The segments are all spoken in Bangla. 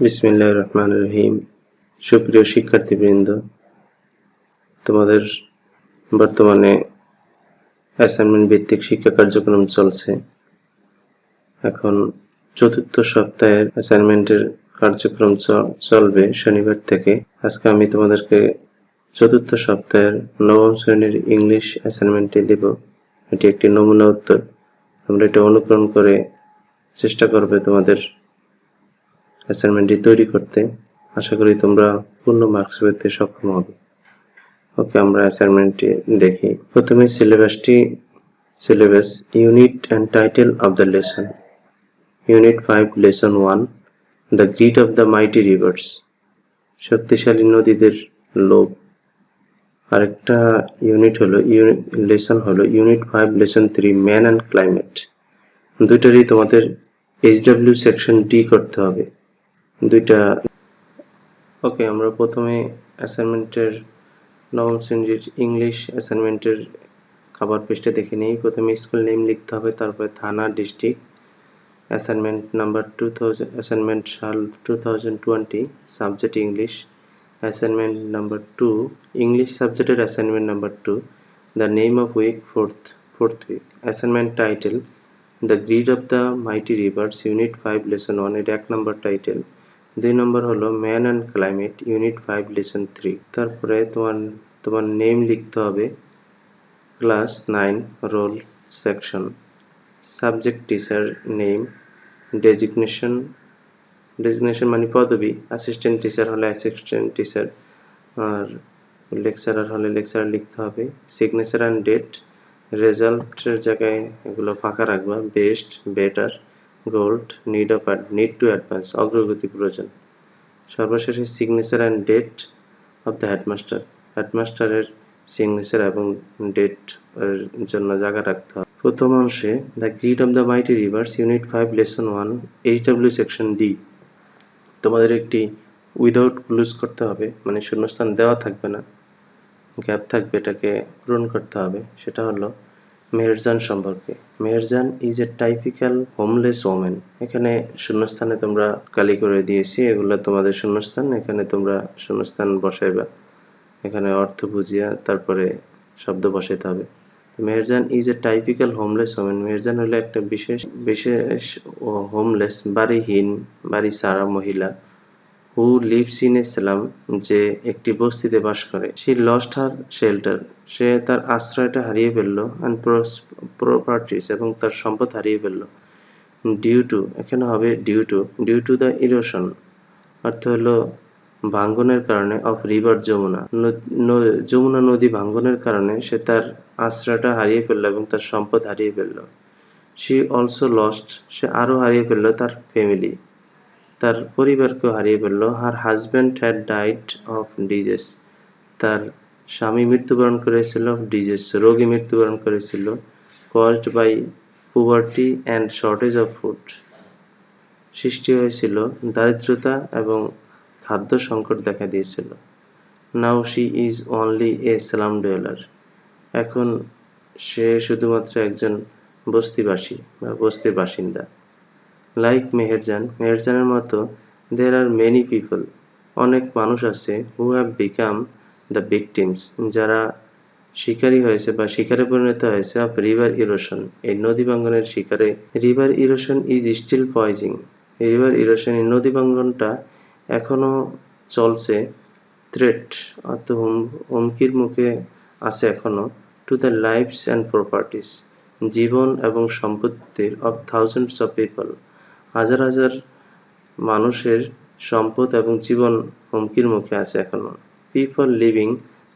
বিসমিল্লাহ রহমান রহিম। সুপ্রিয় শিক্ষার্থীবৃন্দ, তোমাদের বর্তমানে অ্যাসাইনমেন্ট ভিত্তিক শিক্ষা কার্যক্রম চলছে। এখন চতুর্থ সপ্তাহের অ্যাসাইনমেন্টের কার্যক্রম চলবে শনিবার থেকে। আজকে আমি তোমাদেরকে চতুর্থ সপ্তাহের নবম শ্রেণির ইংলিশ অ্যাসাইনমেন্টটি দেব। এটি একটি নমুনা উত্তর। তোমরা এটা অনুকরণ করে চেষ্টা করবে তোমাদের অ্যাসাইনমেন্টটি তৈরি করতে। আশা করি তোমরা পূর্ণ মার্কস পেতে সক্ষম হবে। ওকে, আমরা অ্যাসাইনমেন্টটি দেখি। প্রথমে সিলেবাসটি syllabus unit and title of the lesson unit five lesson one the greed of the mighty rivers শক্তিশালী নদীদের লোভ। আরেকটা ইউনিট হলো লেসন হলো unit five lesson three man and climate দুইটারই তোমাদের এইচডব্লিউ সেকশন ডি করতে হবে। দুইটা ওকে আমরা প্রথমে অ্যাসাইনমেন্টের নবম শ্রেণির ইংলিশ অ্যাসাইনমেন্টের খাবার পৃষ্ঠা দেখে নিই। প্রথমে স্কুল নেম লিখতে হবে, তারপরে থানা district assignment number two thousand assignment সাল two thousand twenty subject English assignment number two English সাবজেক্টের assignment number two the name of week fourth fourth week assignment title the greed of the mighty rivers unit five lesson ওয়ানের এক নম্বর টাইটেল দুই নম্বর হলো man and climate unit five lesson three তারপরে তোমার তোমার নেম লিখতে হবে। Class nine roll section subject teacher name designation designation মানে পদবি অ্যাসিস্ট্যান্ট টিচার হলে অ্যাসিস্ট্যান্ট টিচার আর লেকচারার হলে লেকচারার লিখতে হবে। সিগনেচার অ্যান্ড ডেট রেজাল্টের জায়গায় এগুলো ফাঁকা রাখবা। Best better good need of need to advance অগ্রগতি প্রয়োজন। সর্বশেষে signature and date of the headmaster হেডমাস্টারের signature এবং ডেট এর জন্য জায়গা রাখতে হবে। প্রথম অংশে the greed of the mighty rivers unit five lesson one HW section D তোমাদের একটি উইদাউট ক্লুজ করতে হবে মানে শূন্যস্থান দেওয়া থাকবে না। গ্যাপ থাকবে, এটাকে পূরণ করতে হবে। সেটা হলো মেহেরজান সম্পর্কে। Meherjan is a typical homeless women এখানে শূন্যস্থানে তোমরা কালি করে দিয়েছি, এগুলো তোমাদের শূন্যস্থান, এখানে তোমরা শূন্যস্থান বসাইবা। এখানে অর্থ বুঝিয়া তারপরে শব্দ বসাইতে হবে। Meherjan is a typical homeless women Meherjan হলো একটা বিশেষ বিশেষ হোমলেস বাড়িহীন বাড়ি সারা মহিলা who lives in a slum যে একটি বস্তিতে বাস করে। সে লস্ট হার শেল্টার সে তার আশ্রয়টা হারিয়ে ফেলল অ্যান্ড প্রপার্টিস এবং তার সম্পদ হারিয়ে ফেলল। ডিউ টু এখানে হবে due to due to the erosion অর্থ হলো ভাঙ্গনের কারণে অফ রিভার যমুনা। যমুনা নদী ভাঙ্গনের কারণে সে তার আশ্রয়টা হারিয়ে ফেলল এবং তার সম্পদ হারিয়ে ফেলল। সি অলসো লস্ট সে আরও হারিয়ে ফেলল তার ফ্যামিলি তার পরিবারকেও হারিয়ে ফেলল। Her husband had died of disease তার স্বামী মৃত্যুবরণ করেছিল ডিজেস রোগী মৃত্যুবরণ করেছিল। Caused by poverty and shortage of food সৃষ্টি হয়েছিল দারিদ্রতা এবং খাদ্য সংকট দেখা দিয়েছিল। Now she is only a slum dweller. এখন সে শুধুমাত্র একজন বস্তিবাসী বা বস্তির বাসিন্দা। লাইক মেহেরজান, মেহেরজানের মতো দের আর মেনি পিপল অনেক মানুষ আছে who have become the victims যারা শিকারী হয়েছে বা শিকারে পরিণত হয়েছে অফ রিভার ইরোশন এই নদী ভাঙ্গনের শিকারে river erosion is still posing river erosion এই নদী ভাঙ্গনটা এখনও চলছে। থ্রেট হুমকির মুখে আছে এখনও। To the lives and properties জীবন এবং সম্পত্তির অফ থাউজেন্ডস অফ পিপল হাজার হাজার মানুষের সম্পদ এবং জীবন হুমকির মুখে আছে এখনও। People living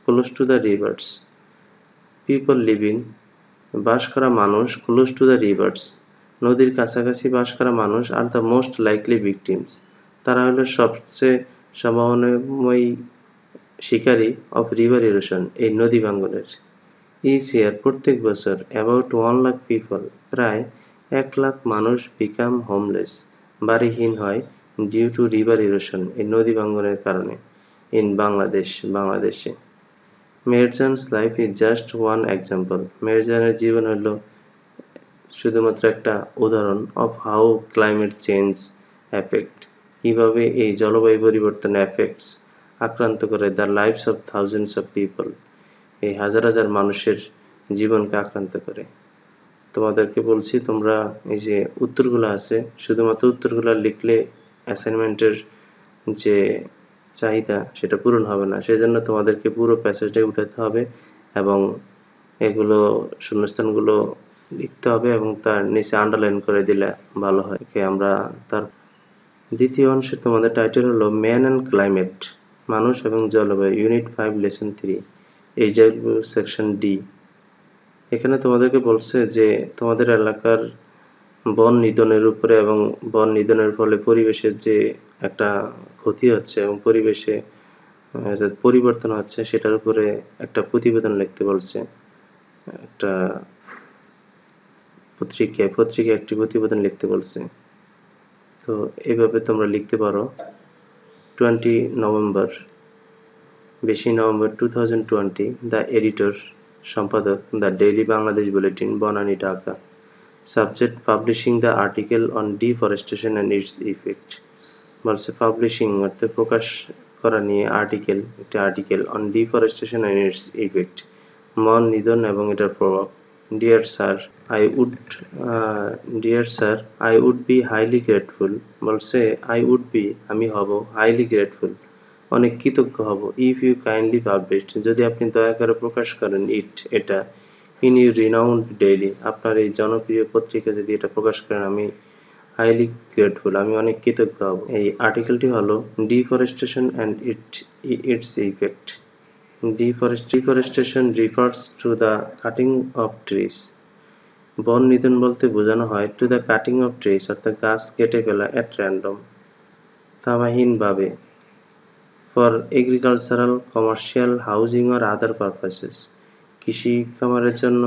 close to the rivers people living বাস করা মানুষ ক্লোজ টু দ্য রিভার্স নদীর কাছাকাছি বাস করা মানুষ are the most likely victims তারা হলো সবচেয়ে সম্ভাবনাময়ী শিকারী অফ রিভার ইরোশন এই নদী ভাঙ্গনের। ইচ ইয়ার প্রত্যেক বছর অ্যাবাউট ওয়ান লাখ পিপল প্রায় এক লাখ মানুষ বিকাম হোমলেস বাড়িহীন হয় ডিউ টু রিভার ইরোশন এই নদী ভাঙ্গনের কারণে ইন বাংলাদেশ, বাংলাদেশে। Merjan's life is just one example মেরজানের জীবন হলো শুধুমাত্র একটা উদাহরণ of how climate change effect কীভাবে এই জলবায়ু পরিবর্তন এফেক্টস আক্রান্ত করে the lives of thousands of people এই হাজার হাজার মানুষের জীবনকে আক্রান্ত করে। তোমাদেরকে বলছি, তোমরা এই যে উত্তরগুলো আছে, শুধুমাত্র উত্তরগুলো লিখলে অ্যাসাইনমেন্টের যে চাহিদা সেটা পূরণ হবে না। সেজন্য তোমাদেরকে পুরো প্যাসেজটাই উঠাতে হবে এবং এগুলো শূন্যস্থানগুলো লিখতে হবে এবং তার নিচে আন্ডারলাইন করে দিলে ভালো হয়। আমরা তার দ্বিতীয় অংশে তোমাদের টাইটেল হলো ম্যান অ্যান্ড ক্লাইমেট মানুষ এবং জলবায়ু ইউনিট ফাইভ লেসন থ্রি এই সেকশন ডি এখানে তোমাদেরকে বলছে যে তোমাদের এলাকার বন নিধনের উপরে এবং বন নিধনের ফলে পরিবেশের যে একটা ক্ষতি হচ্ছে এবং পরিবেশে পরিবর্তন হচ্ছে, সেটার উপরে একটা প্রতিবেদন লিখতে বলছে। একটা পত্রিকায় পত্রিকায় একটি প্রতিবেদন লিখতে বলছে। তো এইভাবে তোমরা লিখতে পারো। টোয়েন্টি নভেম্বর বেশি November two thousand twenty the editor সম্পাদক the daily Bangladesh bulletin Banani Dhaka subject publishing the article on deforestation and its effect বলছে পাবলিশিং অর্থাৎ প্রকাশ করা নিয়ে আর্টিকেল একটি article on deforestation and its effect মন, নিধন এবং এটার প্রভাব। Dear sir I would dear sir I would be highly grateful বলছে আই উড বি আমি হব হাইলি গ্রেটফুল অনেক কৃতজ্ঞ হব। ইফ ইউ কাইন্ডলি পাবলিশড যদি আপনি দয়া করে প্রকাশ করেন ইট এটা ইন ইউ রিনাউন্ড ডেইলি আপনার এই জনপ্রিয় পত্রিকা যদি এটা প্রকাশ করেন, আমি হাইলি গ্রেটফুল আমি অনেক কৃতজ্ঞ হব। এই আর্টিকেলটি হলো deforestation and it its effect Deforestation refers to the cutting of trees. বন নিধন বলতে বোঝানো হয় to the cutting of trees অর্থাৎ গাছ কেটে ফেলা at random তামাহীনভাবে for agricultural commercial housing or other purposes কৃষি খামারের জন্য,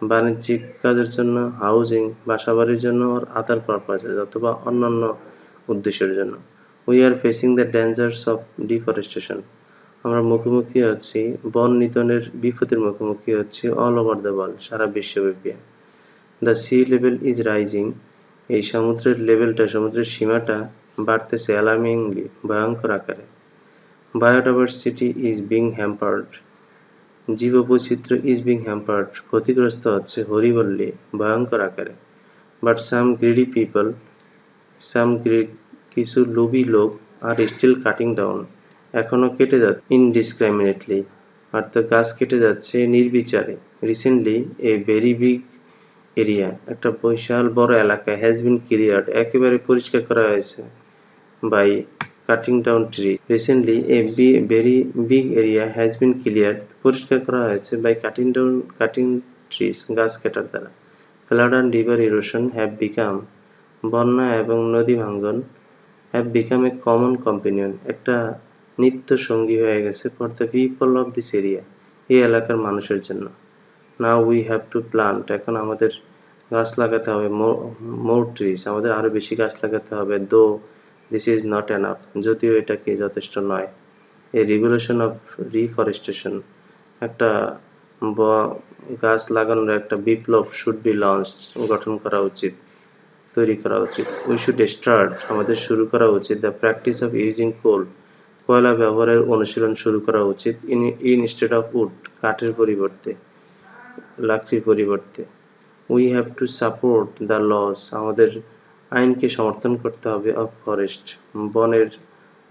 বাণিজ্যিক কাজের জন্য হাউজিং বাসাবাড়ির জন্য আর আদার পারপাসেস অথবা অন্যান্য উদ্দেশ্যের জন্য। We are facing the dangers of deforestation আমরা মুখোমুখি হচ্ছি বন নিধনের বিপদের মুখোমুখি হচ্ছি অল ওভার দ্য ওয়ার্ল্ড সারা বিশ্বব্যাপী। The sea level is rising এই সমুদ্রের লেভেলটা সমুদ্রের সীমাটা বাড়তেছে অ্যালার্মিংলি ভয়ঙ্কর আকারে। বায়োডাইভার্সিটি ইজ বিং হ্যাম্পার্ড জীববৈচিত্র্য ইজ বিং হ্যাম্পার্ড ক্ষতিগ্রস্ত হচ্ছে হরিবল্লি, ভয়ঙ্কর আকারে। But some greedy people some greed কিছু লোভী লোক আর স্টিল কাটিং ডাউন এখনও কেটে যাচ্ছে ইনডিসক্রাইমিনেটলি অর্থাৎ গাছ কেটে যাচ্ছে নির্বিচারে। Recently a very big area একটা বিশাল বড় এলাকা হ্যাজ বিন ক্লিয়ার্ড একেবারে পরিষ্কার করা হয়েছে by cutting down tree recently a very big area has been cleared পরিষ্কার করা হয়েছে by cutting down cutting trees গাছ কাটার দ্বারা। Flood and river erosion have become বন্যা এবং নদী ভাঙ্গন have become a common companion একটা নিত্য সঙ্গী হয়ে গেছে for the people of this area এই এলাকার মানুষের জন্য। Now we have to plant এখন আমাদের গাছ লাগাতে হবে মোর ট্রিজ আমাদের আরও বেশি গাছ লাগাতে হবে। দো দিস ইজ নট এনাফ যদিও এটা কি যথেষ্ট নয়। এই রেগুলেশন অফ রিফরেস্টেশন একটা গাছ লাগানোর একটা বিপ্লব শুড বি লঞ্চ গঠন করা উচিত, তৈরি করা উচিত। উই শুড স্টার্ট আমাদের শুরু করা উচিত। The practice of using coal কয়লা ব্যবহারের অনুশীলন শুরু করা উচিত। ইন, ইনস্টেড অফ উড, কাঠের পরিবর্তে, লাকড়ির পরিবর্তে। We have to support the laws. আমাদের আইনকে সমর্থন করতে হবে অফ ফরেস্ট। বনের,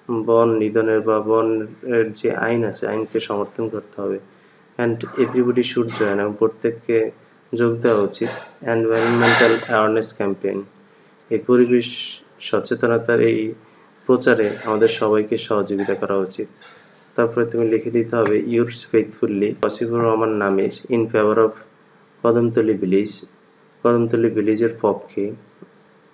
বন নিধনের বা বনের যে আইন আছে, আইনকে সমর্থন করতে হবে। অ্যান্ড এভরিবডি শুড জয়েন এবং প্রত্যেককে যোগ দেওয়া উচিত। এনভায়রনমেন্টাল অ্যাওয়ারনেস ক্যাম্পেইন এই পরিবেশ সচেতনতার এই প্রচারে আমাদের সবাইকে সহযোগিতা করা উচিত। তারপরে তুমি লিখে দিতে হবে ইউরস ফেথফুল্লি ওয়াসিফুর রহমান নামের in favour of Kadamtali village Kadamtali ভিলেজের পক্ষে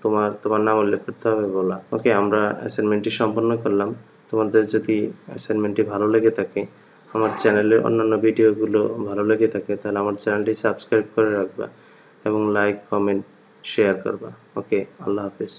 তোমার তোমার নাম উল্লেখ করতে হবে বলা। ওকে আমরা অ্যাসাইনমেন্টটি সম্পন্ন করলাম। তোমাদের যদি অ্যাসাইনমেন্টটি ভালো লেগে থাকে, আমার চ্যানেলের অন্যান্য ভিডিওগুলো ভালো লেগে থাকে, তাহলে আমার চ্যানেলটি সাবস্ক্রাইব করে রাখবা এবং লাইক কমেন্ট শেয়ার করবা। ওকে আল্লাহ হাফেজ।